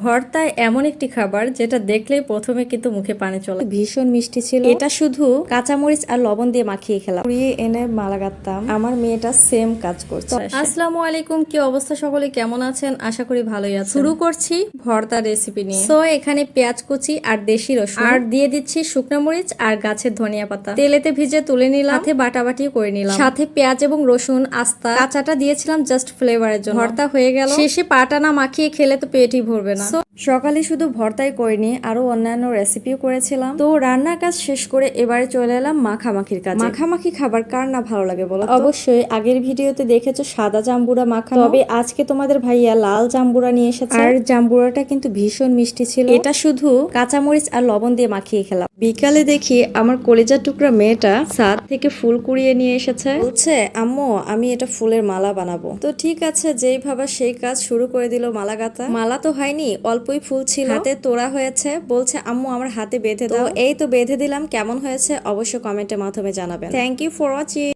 ভর্তায় এমন একটি খাবার যেটা দেখলেই প্রথমে কিন্তু মুখে পানি চলে। ভীষণ মিষ্টি ছিল। এটা শুধু কাঁচামরিচ আর লবণ দিয়ে মাখিয়ে খেলাম। পুড়িয়ে এনে মালা গাঁথতাম আমার মেয়েটা সেম কাজ করছে আসসালামু আলাইকুম। কি অবস্থা সকলে? কেমন আছেন? আশা করি ভালোই আছেন। শুরু করছি ভর্তা রেসিপি নিয়ে। তো এখানে পেঁয়াজ কুচি আর দেশি রসুন। আর দিয়ে দিচ্ছি শুকনো মরিচ আর গাছের ধনিয়া পাতা। তেলেতে ভিজে তুলে নিলাম। সাথে বাটাবাটি করে নিলাম। সাথে পেঁয়াজ এবং রসুন আস্তা। কাঁচাটা দিয়েছিলাম জাস্ট ফ্লেভারের জন্য। ভর্তা হয়ে গেল। শেষে পাটা না মাখিয়ে খেলে তো পেটই ভরবে না। So, সকালে শুধু ভর্তাই করিনি আরও অন্যান্য রেসিপিও করেছিলাম। তো রান্নার কাজ শেষ করে এবারে চলে এলাম মাখামাখির কাজ। মাখামাখি খাবার কার না ভালো লাগে বলো অবশ্যই আগের ভিডিওতে দেখেছ সাদা জাম্বুরা মাখা তবে আজকে তোমাদের ভাইয়া লাল জাম্বুরা নিয়ে এসেছে। আর জাম্বুরাটা কিন্তু ভীষণ মিষ্টি ছিল। এটা শুধু কাঁচামরিচ আর লবণ দিয়ে মাখিয়ে খেলাম। বিকালে দেখি আমার কলিজার টুকরা মেয়েটা সাদ থেকে ফুল কুড়িয়ে নিয়ে এসেছে। বলছে আম্মু আমি এটা ফুলের মালা বানাবো। তো ঠিক আছে যেই ভাবা সেই কাজ শুরু করে দিল মালা গাঁথা মালা তো হয়নি অল্পই ফুল ছিল। হাতে তোড়া হয়েছে বলছে আম্মু আমার হাতে বেঁধে দাও। এই তো বেঁধে দিলাম কেমন হয়েছে? অবশ্য কমেন্টের মাধ্যমে জানাবেন। Thank you for watching